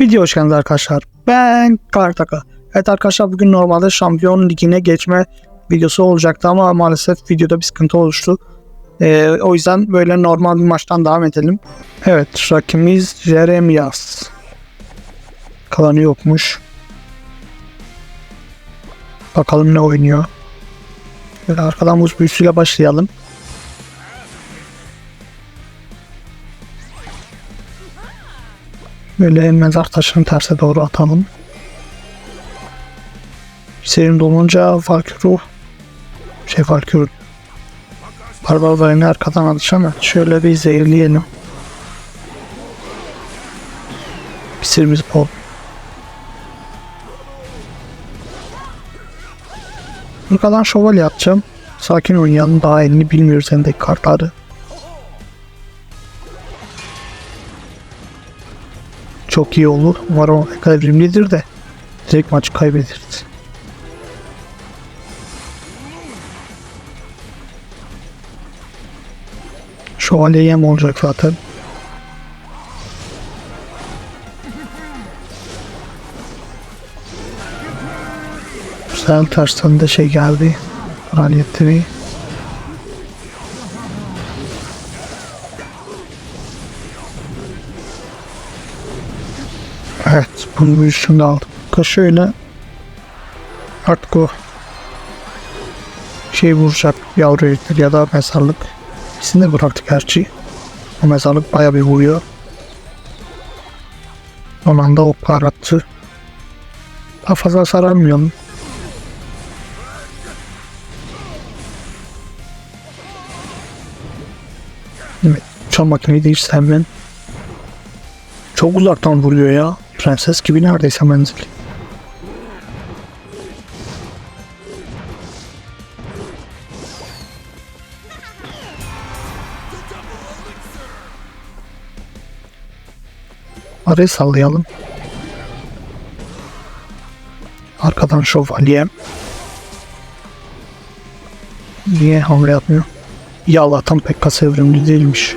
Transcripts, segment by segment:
Video hoş geldiniz arkadaşlar. Ben Kartaka. Evet arkadaşlar bugün normalde şampiyon ligine geçme videosu olacaktı ama maalesef videoda bir sıkıntı oluştu. Ee, o yüzden böyle normal bir maçtan devam edelim. Evet rakibimiz Jeremias. Kalanı yokmuş. Bakalım ne oynuyor. Böyle arkadan buz büyüsüyle başlayalım. Böyle mezar taşını terse doğru atalım. Serin dolunca Valkyru şey Valkyru Barbarlarını arkadan alışama. Şöyle bir zehirleyelim. Pisirimiz bol. Arkadan şövalye atacağım. Sakin oynayalım. Daha elini bilmiyoruz elindeki kartları. Çok iyi olur. Umarım o kadar verimlidir de direkt maçı kaybederiz. Şövalye yem olacak zaten. Güzel tersten de şey geldi. Kraliyetleri. Bunu üstünde aldım. Ka şöyle artık o şey vuracak yavru herifler ya da mezarlık. İkisini de bıraktık gerçi. O mezarlık baya bir vuruyor. Son anda ok attı. Daha fazla saramıyorum. Evet, uçan makineyi de hiç sevmem. Çok uzaktan vuruyor ya. Prenses gibi neredeyse menzil. Arayı sallayalım. Arkadan şövalye. Niye hamle yapmıyor? Ya Allah'tan pek kasa evrimli değilmiş.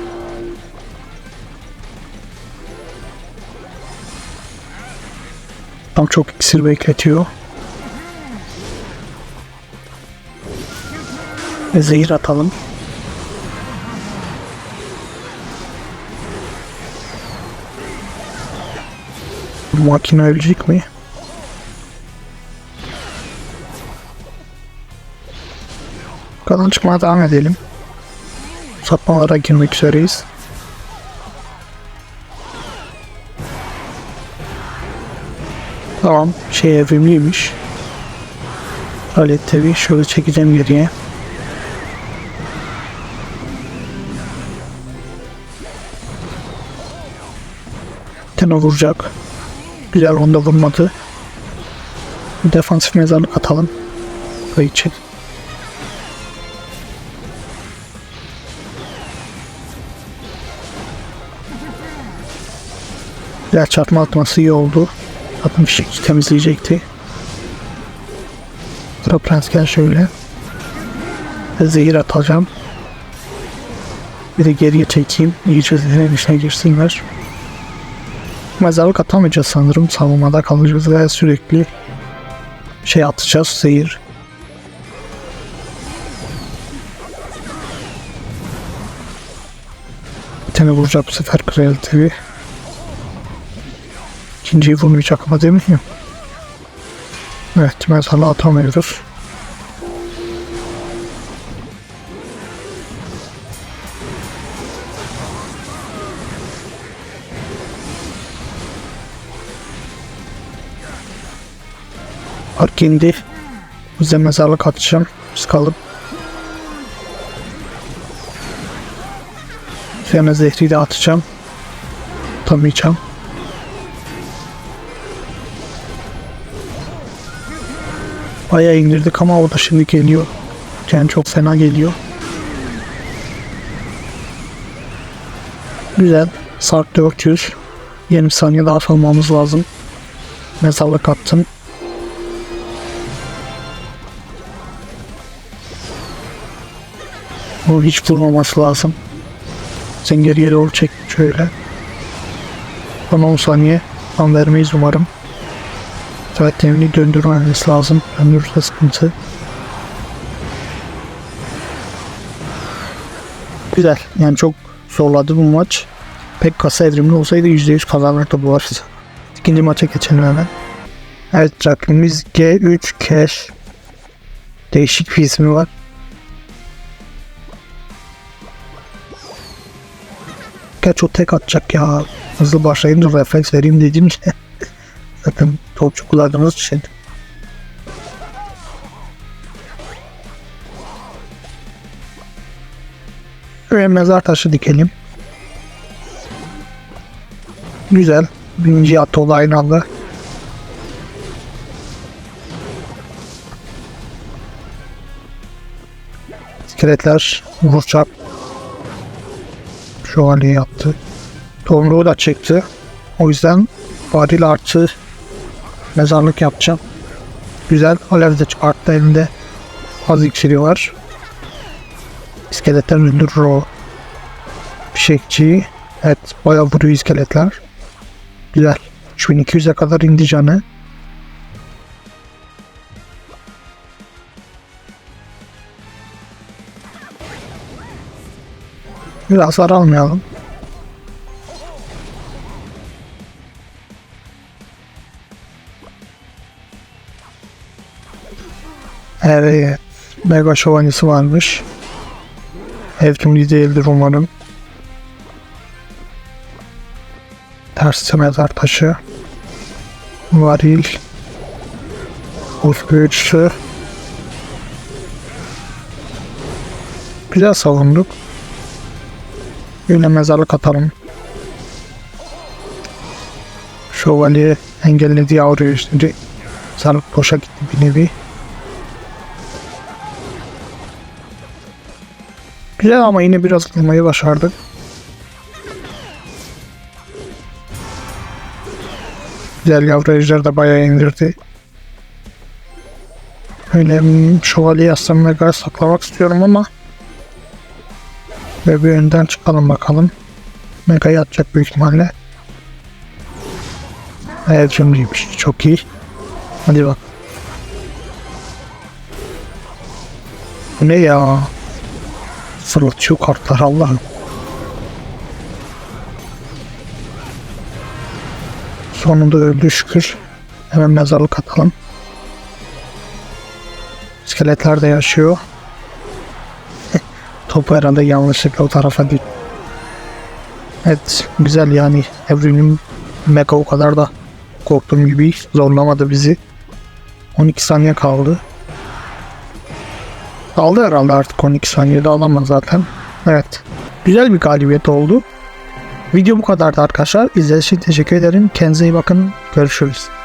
Tam çok iksir bekletiyor. Ve zehir atalım. Makine ölecek mi? Kalan çıkmaya devam edelim. Satmalara girmek üzereyiz. Tamam şey evrimliymiş. Alet tabi şöyle çekeceğim geriye. Tena vuracak. Güzel onda vurmadı. Defansif mezarlık atalım. Burayı çek. Güzel çarpma atması iyi oldu. Bir şekilde temizleyecekti. Sıra prens gel şöyle. Zehir atacağım. Bir de geriye çekeyim. İyice zehirin içine girsinler. Mezarlık atamayacağız sanırım. Savunmada kalacağız ve sürekli şey atacağız zehir. Tane vuracak bu sefer kraliçeyi. İkinciyi vurmayacak ama değil mi? Evet mezarlığı atamıyoruz. İndi. Bize mezarlık atacağım. Biz kalıp. Sonra zehri de atacağım. Atamayacağım. Bayağı indirdik ama o da şimdi geliyor. Yani çok fena geliyor. Güzel. Sarp 400. 20 saniye daha salmamız lazım. Mezarlık attım. O hiç vurmaması lazım. Sen geriye doğru çek şöyle. Son 10 saniye. falan vermeyiz umarım. Evet temini döndürmemiz lazım. Döndürürse sıkıntı. Güzel. Yani çok zorladı bu maç. Pek kasa evrimli olsaydı %100 kazanırdı bu arada. İkinci maça geçelim hemen. Evet rakibimiz G3 Cash. Değişik bir ismi var. Gerçi o tek atacak ya. Hızlı başlayınca refleks vereyim dediğimde. Zaten topçu kullandığımız için. Şuraya mezar taşı dikelim. Güzel. Birinci at oldu aynı anda. İskeletler vuracak. Şövalye yaptı. Tomruğu da çekti. O yüzden varil artı mezarlık yapacağım. Güzel. Alev de çıkarttı elinde. Az iksiri var. İskeletler öldürür o fişekçiyi. Evet bayağı vuruyor iskeletler. Güzel. 3200'e kadar indi canı. Biraz hasar almayalım. Evet. Mega şövalyesi varmış. Evrimli değildir umarım. Ters mezar taşı. Varil. Uzgıçlı. Güzel savunduk. Yine mezarlık atalım. Şövalye engelledi yavruyu şimdi. Mezarlık boşa gitti bir nevi. Güzel ama yine biraz atlamayı başardık. Güzel yavru ejder de bayağı indirdi. Öyle şövalye yazsam ve gaz saklamak istiyorum ama ve bir önden çıkalım bakalım. Mega'yı atacak büyük ihtimalle. Evet cimriymiş. Çok iyi. Hadi bak. Bu ne ya? Fırlatıyor kartlar Allah'ım. Sonunda öldü şükür. Hemen mezarlık atalım. İskeletler de yaşıyor. Topu herhalde yanlışlıkla o tarafa değil. Evet güzel yani evrenin mega o kadar da korktuğum gibi zorlamadı bizi. 12 saniye kaldı. Aldı herhalde artık 12 saniyede alamaz zaten. Evet. Güzel bir galibiyet oldu. Video bu kadardı arkadaşlar. İzlediğiniz için teşekkür ederim. Kendinize iyi bakın. Görüşürüz.